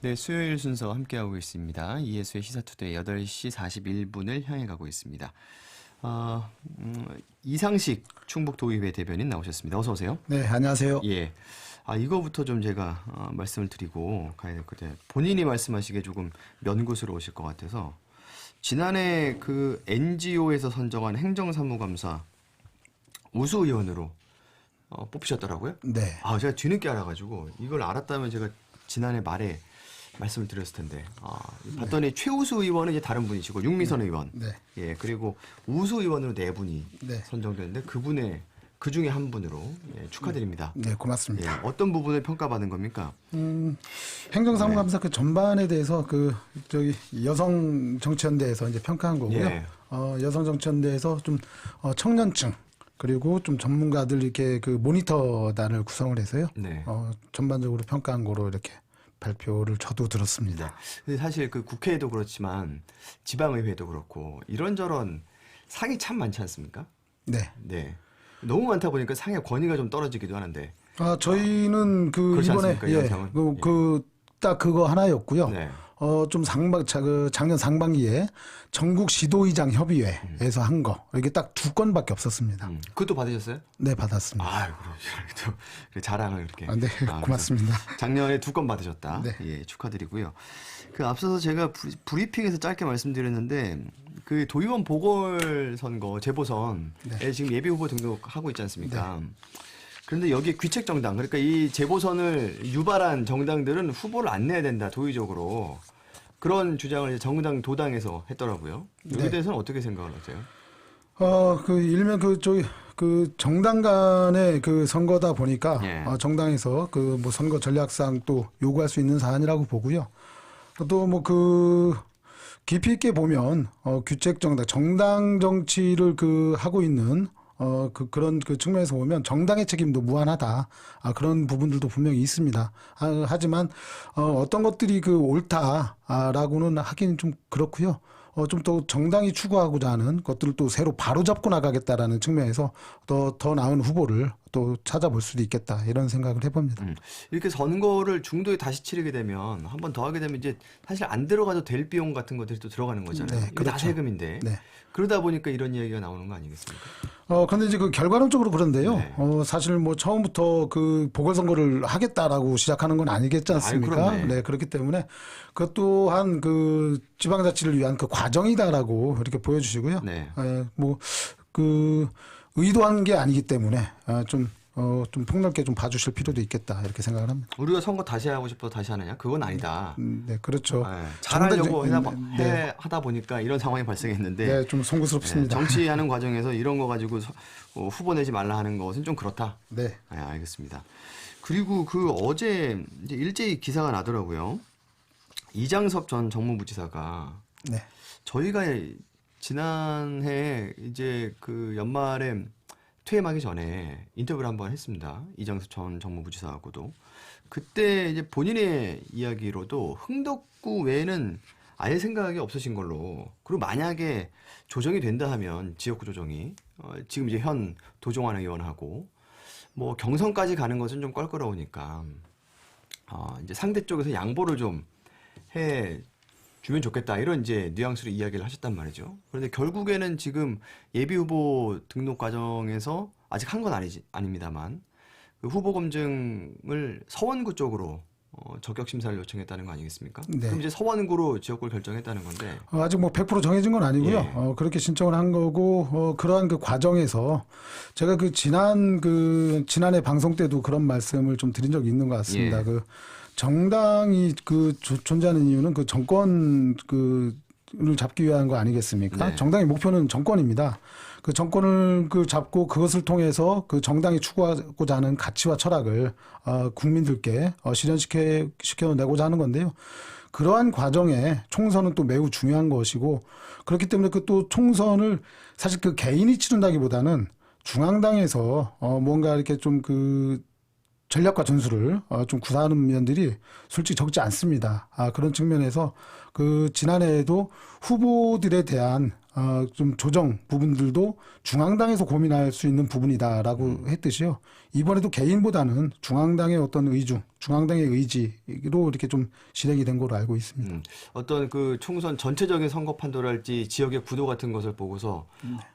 네, 수요일 순서 함께하고 있습니다. 이예수의 시사투데이 8시 41분을 향해 가고 있습니다. 아, 음, 이상식 충북도의회 대변인 나오셨습니다. 어서 오세요. 네, 안녕하세요. 예. 아, 이거부터 좀 제가 어, 말씀을 드리고 가야 될 것 같아요. 본인이 말씀하시기에 조금 면구스러우실 것 같아서 지난해 그 NGO에서 선정한 행정사무감사 우수 의원으로 어, 뽑히셨더라고요. 네. 아, 제가 뒤늦게 알아가지고 이걸 알았다면 제가 지난해 말에 말씀을 드렸을 텐데 아, 봤더니 최우수 의원은 이제 다른 분이시고 윤미선 의원, 네. 예 그리고 우수 의원으로 네 분이 네. 선정됐는데 그분의 그 중에 한 분으로 예, 축하드립니다. 네, 예, 고맙습니다. 어떤 부분을 평가받은 겁니까? 음, 행정사무감사 그 전반에 대해서 그 저기 여성 정치연대에서 이제 평가한 거고요. 예. 어, 여성 정치연대에서 좀 어, 청년층 그리고 좀 전문가들 이렇게 그 모니터단을 구성을 해서요. 네. 어, 전반적으로 평가한 거로 이렇게 발표를 저도 들었습니다. 근데 사실 그 국회에도 그렇지만 지방의회도 그렇고 이런저런 상이 참 많지 않습니까? 네. 네. 너무 많다 보니까 상의 권위가 좀 떨어지기도 하는데. 아, 저희는 그 그렇지 이번에 않습니까? 이 예? 그, 예. 그, 딱 그거 하나였고요. 네. 어, 좀 상반, 자, 그 작년 상반기에 전국 시도의장 협의회에서 한 거. 이게 딱 두 건밖에 없었습니다. 음, 그것도 받으셨어요? 네, 받았습니다. 아유, 그럼 또 자랑을 이렇게. 아, 네, 아, 고맙습니다. 작년에 두 건 받으셨다. 네. 예, 축하드리고요. 그 앞서서 제가 브- 브리핑에서 짧게 말씀드렸는데 그 도의원 보궐 선거 재보선에 네. 지금 예비 후보 등록하고 있지 않습니까? 그런데 여기 귀책 정당 그러니까 이 재보선을 유발한 정당들은 후보를 안 내야 된다 도의적으로 그런 주장을 정당 도당에서 했더라고요. 여기에 네. 대해서는 어떻게 생각을 하세요? 어, 그 일면 그 저기 그 정당 간의 그 선거다 보니까 예. 어, 정당에서 그 뭐 선거 전략상 또 요구할 수 있는 사안이라고 보고요. 또 뭐 그 깊이 있게 보면 어 규책 정당 정당 정치를 그 하고 있는 어 그 그런 그 측면에서 보면 정당의 책임도 무한하다. 아 그런 부분들도 분명히 있습니다. 아, 하지만 어 어떤 것들이 그 옳다라고는 하기는 좀 그렇고요. 어, 좀 더 정당이 추구하고자 하는 것들을 또 새로 바로잡고 나가겠다라는 측면에서 더, 더 나은 후보를 또 찾아볼 수도 있겠다. 이런 생각을 해봅니다. 음. 이렇게 선거를 중도에 다시 치르게 되면 한 번 더 하게 되면 이제 사실 안 들어가도 될 비용 같은 것들이 또 들어가는 거잖아요. 네, 이게 다 그렇죠. 세금인데. 네. 그러다 보니까 이런 이야기가 나오는 거 아니겠습니까? 어, 근데 이제 그 결과론적으로 그런데요. 네. 어, 사실 뭐 처음부터 그 보궐선거를 하겠다라고 시작하는 건 아니겠지 않습니까? 그렇네. 네, 그렇기 때문에 그것 또한 그 지방자치를 위한 그 과정이다라고 이렇게 보여주시고요. 네. 에, 뭐, 그, 의도한 게 아니기 때문에, 아, 좀, 어, 좀 폭넓게 좀 봐주실 필요도 있겠다, 이렇게 생각을 합니다. 우리가 선거 다시 하고 싶어서 다시 하느냐? 그건 아니다. 음, 네, 그렇죠. 네. 잘하려고 정당- 해다, 네, 해, 하다 보니까 이런 상황이 발생했는데 네, 좀 네, 송구스럽습니다. 정치하는 과정에서 이런 거 가지고 서- 어, 후보 내지 말라 하는 것은 좀 그렇다. 네, 네, 알겠습니다. 그리고 그 어제 이제 일제히 기사가 나더라고요. 이장섭 전 정무부지사가 네, 저희가 지난해 이제 그 연말에 퇴임하기 전에 인터뷰를 한번 했습니다. 이장섭 전 정무부지사하고도 그때 이제 본인의 이야기로도 흥덕구 외에는 아예 생각이 없으신 걸로 그리고 만약에 조정이 된다 하면 지역구 조정이 어, 지금 이제 현 도종환 의원하고 뭐 경선까지 가는 것은 좀 껄끄러우니까 어, 이제 상대 쪽에서 양보를 좀 해 주면 좋겠다 이런 이제 뉘앙스로 이야기를 하셨단 말이죠. 그런데 결국에는 지금 예비 후보 등록 과정에서 아직 한 건 아니지 아닙니다만 그 후보 검증을 서원구 쪽으로 어, 적격 심사를 요청했다는 거 아니겠습니까? 네. 그럼 이제 서원구로 지역구를 결정했다는 건데 어, 아직 뭐 100% 정해진 건 아니고요. 예. 어, 그렇게 신청을 한 거고, 어, 그러한 그 과정에서 제가 그 지난 그, 지난해 방송 때도 그런 말씀을 좀 드린 적이 있는 것 같습니다. 예. 그 정당이 그 조- 존재하는 이유는 그 정권 그, 를 잡기 위한 거 아니겠습니까? 네. 정당의 목표는 정권입니다. 그 정권을 그 잡고 그것을 통해서 그 정당이 추구하고자 하는 가치와 철학을 어, 국민들께 어, 실현시켜 시켜내고자 하는 건데요. 그러한 과정에 총선은 또 매우 중요한 것이고 그렇기 때문에 그 또 총선을 사실 그 개인이 치른다기보다는 중앙당에서 어 뭔가 이렇게 좀 그 전략과 전술을 어, 좀 구사하는 면들이 솔직히 적지 않습니다. 아, 그런 측면에서 그 지난해에도 후보들에 대한 어, 좀 조정 부분들도 중앙당에서 고민할 수 있는 부분이다라고 했듯이요. 이번에도 개인보다는 중앙당의 어떤 의중, 중앙당의 의지로 이렇게 좀 실행이 된 걸로 알고 있습니다. 음, 어떤 그 총선 전체적인 선거 판도랄지 지역의 구도 같은 것을 보고서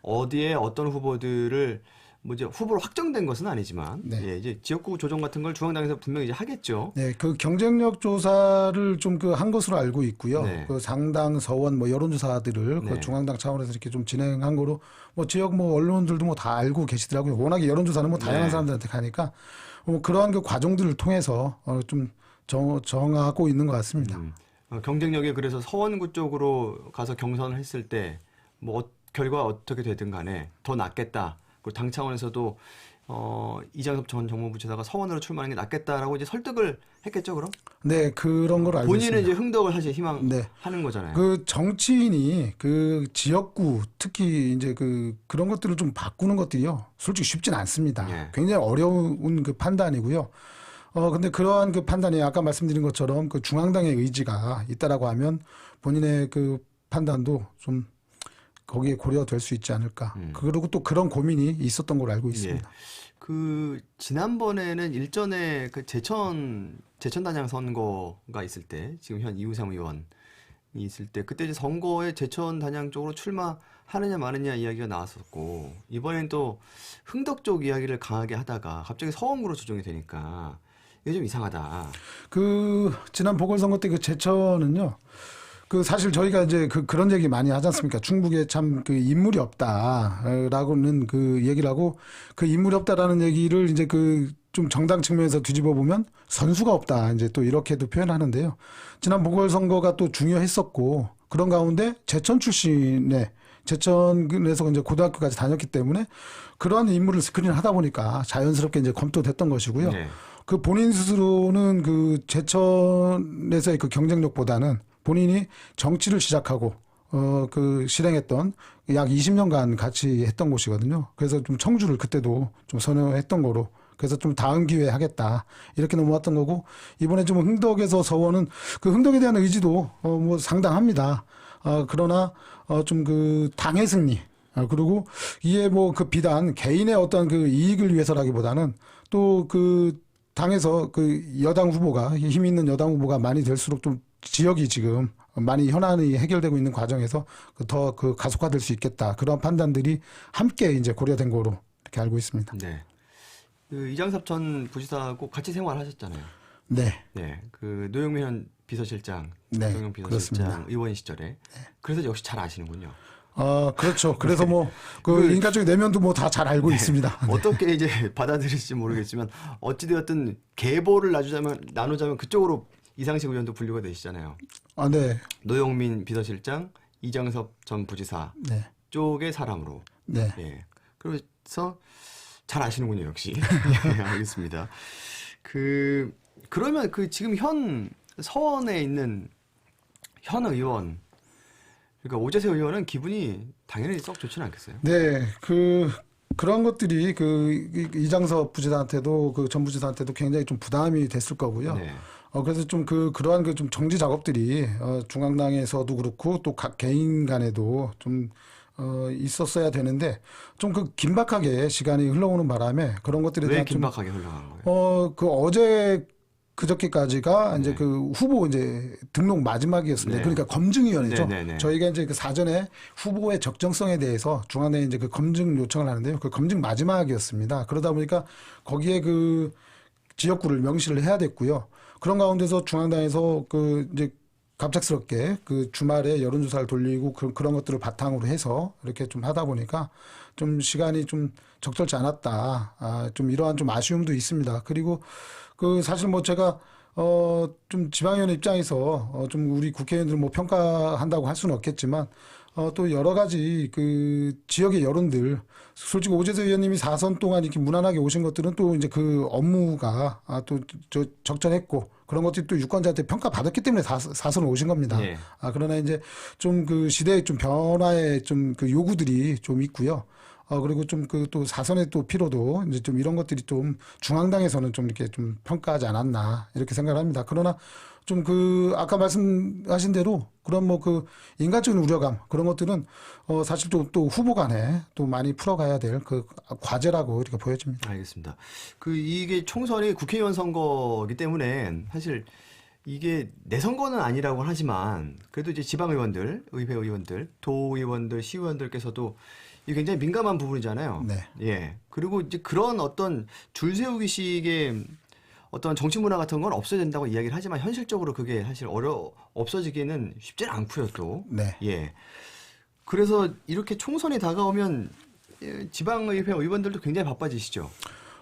어디에 어떤 후보들을 뭐 이제 후보로 확정된 것은 아니지만 네. 예, 이제 지역구 조정 같은 걸 중앙당에서 분명히 이제 하겠죠. 네, 그 경쟁력 조사를 좀 그 한 것으로 알고 있고요. 네. 그 상당, 서원, 뭐 여론조사들을 네. 그 중앙당 차원에서 이렇게 좀 진행한 거로 뭐 지역 뭐 언론들도 뭐 다 알고 계시더라고요. 워낙에 여론조사는 뭐 다양한 네. 사람들한테 가니까 뭐 그러한 그 과정들을 통해서 어, 좀 정, 정하고 있는 것 같습니다. 음, 어, 경쟁력이 그래서 서원구 쪽으로 가서 경선을 했을 때 뭐 결과 어떻게 되든 간에 더 낫겠다. 그리고 당 차원에서도 어, 이장섭 전 정무부지사가 서원으로 출마하는 게 낫겠다라고 이제 설득을 했겠죠, 그럼? 네, 그런 걸 알고 본인은 있습니다. 이제 흥덕을 사실 희망하는 네. 거잖아요. 그 정치인이 그 지역구 특히 이제 그 그런 것들을 좀 바꾸는 것들이요. 솔직히 쉽진 않습니다. 예. 굉장히 어려운 그 판단이고요. 어 근데 그러한 그 판단이 아까 말씀드린 것처럼 그 중앙당의 의지가 있다라고 하면 본인의 그 판단도 좀 거기에 고려될 수 있지 않을까. 음. 그리고 또 그런 고민이 있었던 걸로 알고 예. 있습니다. 그 지난번에는 일전에 그 제천 제천 단양 선거가 있을 때 지금 현 이우삼 의원이 있을 때 그때 이제 선거에 제천 단양 쪽으로 출마하느냐 마느냐 이야기가 나왔었고 이번엔 또 흥덕 쪽 이야기를 강하게 하다가 갑자기 서원구로 조정이 되니까 이게 좀 이상하다. 그 지난 보궐선거 때 그 제천은요. 그 사실 저희가 이제 그 그런 얘기 많이 하지 않습니까? 충북에 참 그 인물이 없다라고는 그 얘기를 하고 그 인물이 없다라는 얘기를 이제 그 좀 정당 측면에서 뒤집어 보면 선수가 없다 이제 또 이렇게도 표현하는데요. 지난 보궐선거가 또 중요했었고 그런 가운데 제천 출신의 제천에서 이제 고등학교까지 다녔기 때문에 그러한 인물을 스크린을 하다 보니까 자연스럽게 이제 검토됐던 것이고요. 네. 그 본인 스스로는 그 제천에서의 그 경쟁력보다는 본인이 정치를 시작하고 어 그 실행했던 약 20년간 같이 했던 곳이거든요. 그래서 좀 청주를 그때도 좀 선호했던 거로 그래서 좀 다음 기회에 하겠다 이렇게 넘어왔던 거고 이번에 좀 흥덕에서 서원은 그 흥덕에 대한 의지도 어 뭐 상당합니다. 어 그러나 어 좀 그 당의 승리 아, 그리고 이에 뭐 그 비단 개인의 어떤 그 이익을 위해서라기보다는 또그 당에서 그 여당 후보가 힘 있는 여당 후보가 많이 될수록 좀 지역이 지금 많이 현안이 해결되고 있는 과정에서 더 그 가속화될 수 있겠다 그런 판단들이 함께 이제 고려된 거로 이렇게 알고 있습니다. 네. 그 이장섭 전 부지사하고 같이 생활하셨잖아요. 네, 네. 그 노영민 현 비서실장, 네, 노영민 비서실장 그렇습니다. 의원 시절에 그래서 역시 잘 아시는군요. 어 그렇죠. 그래서 뭐그 그- 인간적인 내면도 뭐 다 잘 알고 있습니다. 어떻게 이제 받아들일지 모르겠지만 어찌되었든 계보를 나누자면 나누자면 그쪽으로 이상식 의원도 분류가 되시잖아요. 아, 네, 노영민 비서실장, 이장섭 전 부지사 네, 쪽의 사람으로. 네. 예. 그래서 잘 아시는군요, 역시. 예, 알겠습니다. 그 그러면 그 지금 현 서원에 있는 현 의원 그러니까 오재세 의원은 기분이 당연히 썩 좋지는 않겠어요. 네, 그 그런 것들이 그 이- 이장섭 부지사한테도 그 전 부지사한테도 굉장히 좀 부담이 됐을 거고요. 네. 어 그래서 좀 그 그러한 그 좀 정지 작업들이 어 중앙당에서도 그렇고 또 각 개인 간에도 좀 어 있었어야 되는데 좀 그 긴박하게 시간이 흘러오는 바람에 그런 것들에 왜 대한 좀 긴박하게 흘러가는 거예요? 어, 그 어제 그저께까지가 이제 네. 그 후보 이제 등록 마지막이었습니다. 네. 그러니까 검증위원회죠. 네, 네, 네. 저희가 이제 그 사전에 후보의 적정성에 대해서 중앙에 이제 그 검증 요청을 하는데요. 그 검증 마지막이었습니다. 그러다 보니까 거기에 그 지역구를 명시를 해야 됐고요. 그런 가운데서 중앙당에서 그 이제 갑작스럽게 그 주말에 여론조사를 돌리고 그, 그런 것들을 바탕으로 해서 이렇게 좀 하다 보니까 좀 시간이 좀 적절치 않았다. 아, 좀 이러한 좀 아쉬움도 있습니다. 그리고 그 사실 뭐 제가 어, 좀 지방위원회 입장에서 어, 좀 우리 국회의원들 뭐 평가한다고 할 수는 없겠지만 어, 또 여러 가지 그 지역의 여론들 솔직히 오재세 의원님이 4선 동안 이렇게 무난하게 오신 것들은 또 이제 그 업무가 아, 또 저 적절했고 그런 것들이 또 유권자한테 평가받았기 때문에 4, 4선 오신 겁니다. 예. 아, 그러나 이제 좀 그 시대의 좀 변화의 좀 그 요구들이 좀 있고요. 어 그리고 좀 그 또 사선의 또 피로도 이제 좀 이런 것들이 좀 중앙당에서는 좀 이렇게 좀 평가하지 않았나 이렇게 생각을 합니다. 그러나 좀 그 아까 말씀하신 대로 그런 뭐 그 인간적인 우려감 그런 것들은 어 사실 또, 또 후보 간에 또 많이 풀어가야 될 그 과제라고 이렇게 보여집니다. 알겠습니다. 그 이게 총선이 국회의원 선거이기 때문에 사실 이게 내 선거는 아니라고 하지만 그래도 이제 지방의원들, 의회 의원들, 도의원들, 시의원들께서도 이게 굉장히 민감한 부분이잖아요. 네. 예. 그리고 이제 그런 어떤 줄 세우기식의 어떤 정치 문화 같은 건 없어야 된다고 이야기를 하지만 현실적으로 그게 사실 어려 없어지기는 쉽지는 않고요 또. 네. 예. 그래서 이렇게 총선이 다가오면 예, 지방의회 의원들도 굉장히 바빠지시죠.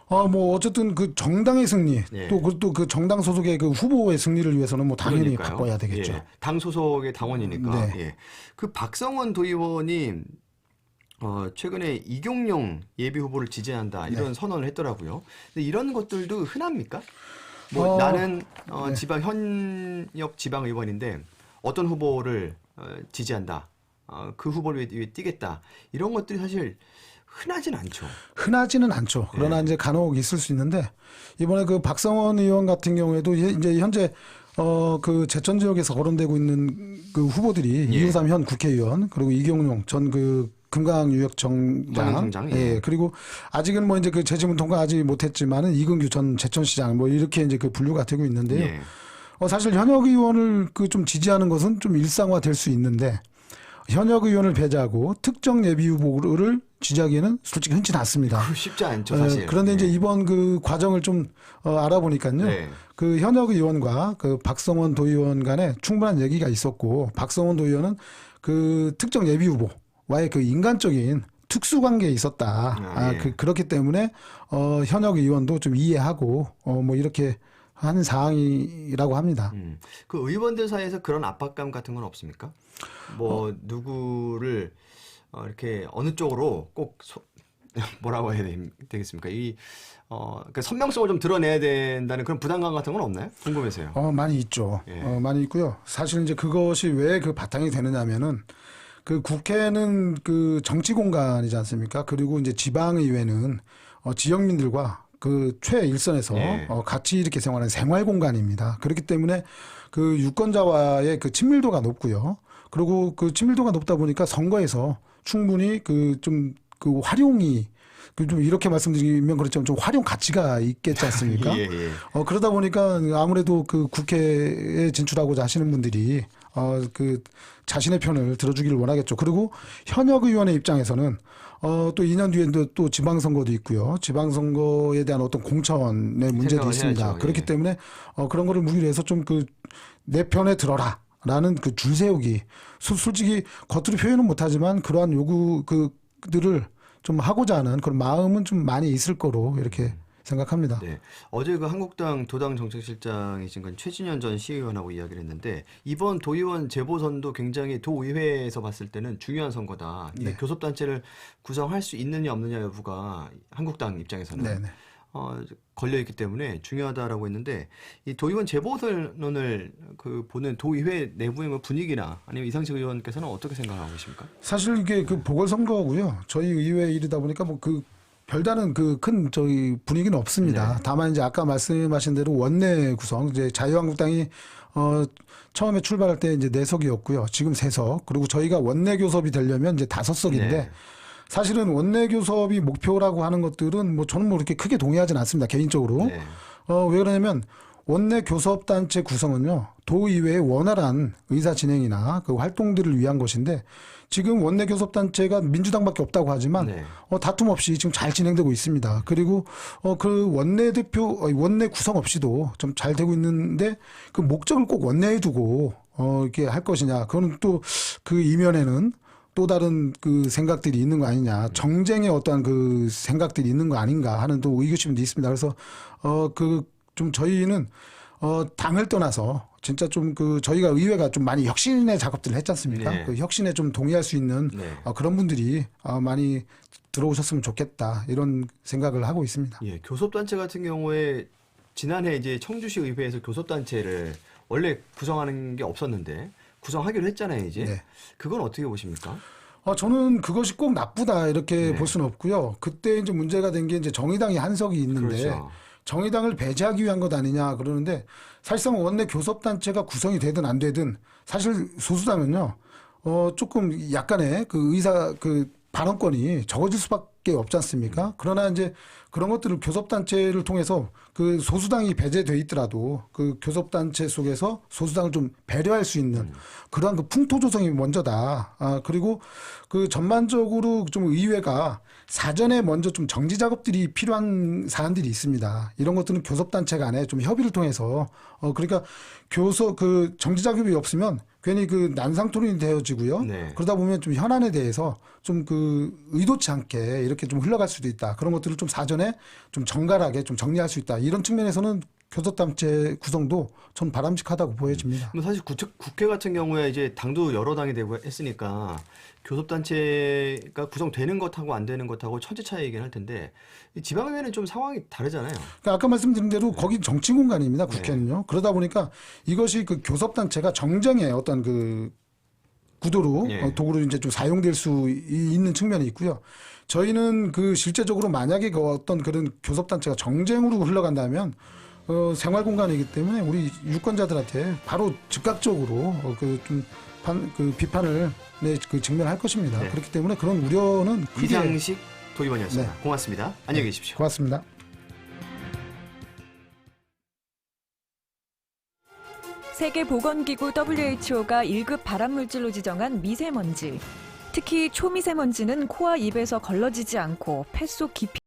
어, 뭐, 어쨌든 그 정당의 승리, 예. 또 그, 또 그 정당 소속의 그 후보의 승리를 위해서는 뭐 당연히 그러니까요. 바꿔야 되겠죠. 예, 당 소속의 당원이니까. 네. 예. 그 박성원 도의원이 어, 최근에 이경용 예비 후보를 지지한다 네. 이런 선언을 했더라고요. 근데 이런 것들도 흔합니까? 뭐 어, 나는 어, 지방 현역 지방 의원인데 어떤 후보를 어, 지지한다. 어, 그 후보를 위해, 위해 뛰겠다. 이런 것들이 사실 흔하진 않죠. 흔하지는 않죠. 그러나 예. 이제 간혹 있을 수 있는데 이번에 그 박성원 의원 같은 경우에도 예, 이제 현재 어 그 제천 지역에서 거론되고 있는 그 후보들이 예. 이우삼 현 국회의원 그리고 이경용 전그 금강 유역청장 경영청장, 예. 예 그리고 아직은 뭐 이제 그 재지문 통과하지 못했지만은 이근규 전 제천시장 뭐 이렇게 이제 그 분류가 되고 있는데요. 예. 어, 사실 현역 의원을 그 좀 지지하는 것은 좀 일상화 될 수 있는데 현역 의원을 배제하고 특정 예비 후보를 지지하기에는 솔직히 흔치 않습니다. 그 쉽지 않죠, 어, 사실. 그런데 이제 예. 이번 그 과정을 좀 어, 알아보니까요. 네. 그 현역 의원과 그 박성원 도의원 간에 충분한 얘기가 있었고 박성원 도의원은 그 특정 예비 후보 와의 그 인간적인 특수 관계에 있었다. 아, 아, 예. 그, 그렇기 때문에 어, 현역 의원도 좀 이해하고 어, 뭐 이렇게 하는 사항이라고 합니다. 음. 그 의원들 사이에서 그런 압박감 같은 건 없습니까? 뭐 누구를 어, 이렇게 어느 쪽으로 꼭 소, 뭐라고 해야 되- 되겠습니까? 이 어, 그 선명성을 좀 드러내야 된다는 그런 부담감 같은 건 없나요? 궁금해서요. 어, 많이 있죠. 예. 어, 많이 있고요. 사실 이제 그것이 왜 그 바탕이 되느냐면은 그 국회는 그 정치 공간이지 않습니까? 그리고 이제 지방의회는 어, 지역민들과 그 최일선에서 예. 어, 같이 이렇게 생활하는 생활 공간입니다. 그렇기 때문에 그 유권자와의 그 친밀도가 높고요. 그리고 그 친밀도가 높다 보니까 선거에서 충분히 그 좀그 활용이 그좀 이렇게 말씀드리면 그렇지만 좀 활용 가치가 있겠지 않습니까? 예, 예. 어, 그러다 보니까 아무래도 그 국회에 진출하고자 하시는 분들이 어, 그 자신의 편을 들어주기를 원하겠죠. 그리고 현역 의원의 입장에서는 어, 또 2년 뒤에 또, 또 지방선거도 있고요. 지방선거에 대한 어떤 공천의 문제도 있습니다. 해야죠. 그렇기 예. 때문에 어, 그런 거를 무기로 해서 좀 그 내 편에 들어라. 라는 그 줄 세우기. 소- 솔직히 겉으로 표현은 못하지만 그러한 요구 그 들을 좀 하고자 하는 그런 마음은 좀 많이 있을 거로 이렇게 생각합니다. 네. 어제 그 한국당 도당 정책실장이신 건 최진현 전 시의원하고 이야기를 했는데 이번 도의원 재보선도 굉장히 도의회에서 봤을 때는 중요한 선거다. 이 네. 교섭단체를 구성할 수 있느냐 없느냐 여부가 한국당 입장에서는 네네. 어, 걸려 있기 때문에 중요하다라고 했는데 이 도의원 재보선을 그 보는 도의회 내부의 뭐 분위기나 아니면 이상식 의원께서는 어떻게 생각하고 계십니까? 사실 이게 그 보궐선거고요. 저희 의회 일이다 보니까 뭐그 별다른 그 큰 저희 분위기는 없습니다. 다만 이제 아까 말씀하신 대로 원내 구성 이제 자유한국당이 어 처음에 출발할 때 이제 네 석이었고요. 지금 세 석. 그리고 저희가 원내 교섭이 되려면 이제 다섯 석인데 네. 사실은 원내 교섭이 목표라고 하는 것들은 뭐 저는 뭐 이렇게 크게 동의하지는 않습니다. 개인적으로. 네. 어, 왜 그러냐면 원내 교섭단체 구성은요, 도의회의 원활한 의사 진행이나 그 활동들을 위한 것인데 지금 원내 교섭단체가 민주당밖에 없다고 하지만 네. 어, 다툼 없이 지금 잘 진행되고 있습니다. 그리고 어, 그 원내 대표, 어, 원내 구성 없이도 좀 잘 되고 있는데 그 목적을 꼭 원내에 두고 어, 이렇게 할 것이냐. 그거는 또그 이면에는 또 다른 그 생각들이 있는 거 아니냐. 정쟁의 어떠한 그 생각들이 있는 거 아닌가 하는 또 의구심도 있습니다. 그래서 어, 그 좀 저희는 어, 당을 떠나서 진짜 좀 그 저희가 의회가 좀 많이 혁신의 작업들을 했지 않습니까? 네. 그 혁신에 좀 동의할 수 있는 네. 어, 그런 분들이 어, 많이 들어오셨으면 좋겠다 이런 생각을 하고 있습니다. 예, 교섭단체 같은 경우에 지난해 이제 청주시 의회에서 교섭단체를 원래 구성하는 게 없었는데 구성하기로 했잖아요, 이제. 네. 그건 어떻게 보십니까? 어, 저는 그것이 꼭 나쁘다 이렇게 네. 볼 수는 없고요. 그때 이제 문제가 된 게 이제 정의당이 한석이 있는데 그렇죠. 정의당을 배제하기 위한 것 아니냐 그러는데 사실상 원내 교섭단체가 구성이 되든 안 되든 사실 소수다면요. 어, 조금 약간의 그 의사 그 발언권이 적어질 수밖에 없지 않습니까? 그러나 이제 그런 것들을 교섭단체를 통해서 그 소수당이 배제돼 있더라도 그 교섭단체 속에서 소수당을 좀 배려할 수 있는 그러한 그 풍토 조성이 먼저다. 아, 그리고 그 전반적으로 좀 의회가 사전에 먼저 좀 정지 작업들이 필요한 사안들이 있습니다. 이런 것들은 교섭단체 간에 좀 협의를 통해서 어, 그러니까 교섭 그 정지 작업이 없으면 괜히 그 난상 토론이 되어지고요. 네. 그러다 보면 좀 현안에 대해서 좀 그 의도치 않게 이렇게 좀 흘러갈 수도 있다. 그런 것들을 좀 사전에 좀 정갈하게 좀 정리할 수 있다. 이런 측면에서는 교섭단체 구성도 전 바람직하다고 보여집니다. 뭐 사실 국회, 같은 경우에 이제 당도 여러 당이 되고 했으니까 교섭단체가 구성되는 것하고 안 되는 것하고 천지 차이이긴 할 텐데 이 지방의회는 좀 상황이 다르잖아요. 그러니까 아까 말씀드린 대로 거기 정치 공간입니다. 국회는요. 그러다 보니까 이것이 그 교섭단체가 정쟁의 어떤 그 구도로 예. 어, 도구로 이제 좀 사용될 수 이- 있는 측면이 있고요. 저희는 그 실제적으로 만약에 그 어떤 그런 교섭단체가 정쟁으로 흘러간다면 어, 생활 공간이기 때문에 우리 유권자들한테 바로 즉각적으로 어, 그좀 그 비판을 네, 그 직면할 것입니다. 네. 그렇기 때문에 그런 우려는 이상식 도의원이었습니다. 네. 고맙습니다. 안녕히 계십시오. 고맙습니다. 세계보건기구 WHO가 1급 발암물질로 지정한 미세먼지. 특히 초미세먼지는 코와 입에서 걸러지지 않고 폐 속 깊이